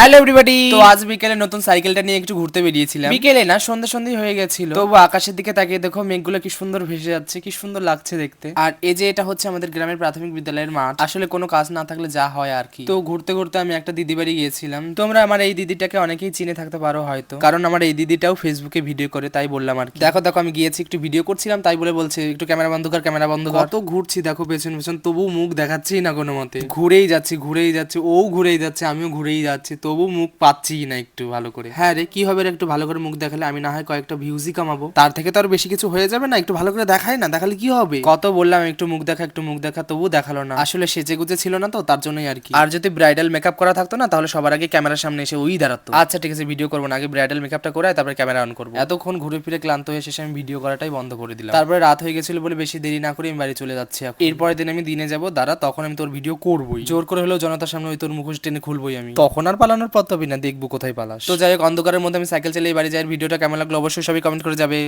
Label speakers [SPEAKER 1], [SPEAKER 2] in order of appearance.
[SPEAKER 1] Hello everybody তো আজ বিকেলে নতুন সাইকেলটা নিয়ে একটু ঘুরতে বেরিয়েছিলাম। বিকেলে না সন্ধ্যা সন্ধ্যা হয়ে গেছিল। তবু আকাশের দিকে তাকিয়ে দেখো মেঘগুলো কি সুন্দর ভেসে যাচ্ছে কি সুন্দর লাগছে দেখতে। আর এই যে এটা হচ্ছে আমাদের গ্রামের প্রাথমিক বিদ্যালয়ের মাঠ। আসলে কোনো কাজ না থাকলে যা হয় আর কি। তো ঘুরতে ঘুরতে আমি একটা দিদি বাড়ি গিয়েছিলাম। তোমরা আমার এই দিদিটাকে অনেকেই চিনে থাকতে পারো হয়তো। কারণ আমার এই দিদিটাও ফেসবুকে ভিডিও করে তাই বললাম আর কি। দেখো দেখো আমি গিয়েছি একটু ভিডিও করছিলাম তাই বলে বলছে একটু ক্যামেরা বন্ধ কর ক্যামেরা বন্ধ কর। তো ঘুরছি দেখো পেছন পেছন তবু মুখ দেখাচ্ছেই না কোনো মতে। ঘুরেই যাচ্ছি ঘুরেই যাচ্ছে ও ঘুরেই যাচ্ছে আমিও ঘুরেই যাচ্ছি। তবু মুখ পাচ্ছি না একটু ভালো করে। হ্যাঁ রে, কি হবে রে একটু ভালো করে মুখ দেখালে? আমি না হয় কয়েকটা ভিউজই কামাবো। তার থেকে তো আর বেশি কিছু হয়ে যাবে না? একটু ভালো করে দেখাই না? দেখালে কি হবে? কত বললাম, একটু মুখ দেখা, একটু মুখ দেখা তবু দেখাল না। আসলে সেজে গুজে ছিল না তো, তার জন্যই আর কি। আর যদি ব্রাইডাল মেকআপ করা থাকতো না, তাহলে সবার আগে ক্যামেরার সামনে এসে ওই দাঁড়াতো। আচ্ছা ঠিক আছে ভিডিও করব না। আগে ব্রাইডাল মেকআপটা করে তারপরে ক্যামেরা অন করব। এতক্ষণ ঘুরে ফিরে ক্লান্ত হয়ে শেষে আমি ভিডিও করাটাই বন্ধ করে দিলাম। তারপরে রাত হয়ে গেছিল বলে বেশি দেরি না করে আমি বাড়ি চলে যাচ্ছি। এরপরের দিন আমি দিনে যাব, দাঁড়া, তখন আমি তোর ভিডিও করবোই। জোর করে হলেও জনতার সামনে ওই তোর মুখোশ টেনে খুলবোই আমি। তখন আর পালানোর পথ পাবি না, দেখব কোথায় পালাস। তো যাই হোক, অন্ধকারের মধ্যে আমি সাইকেল চালিয়ে বাড়ি যাই ভিডিওটা কেমন লাগল অবশ্যই সবাই কমেন্ট করে যাবে।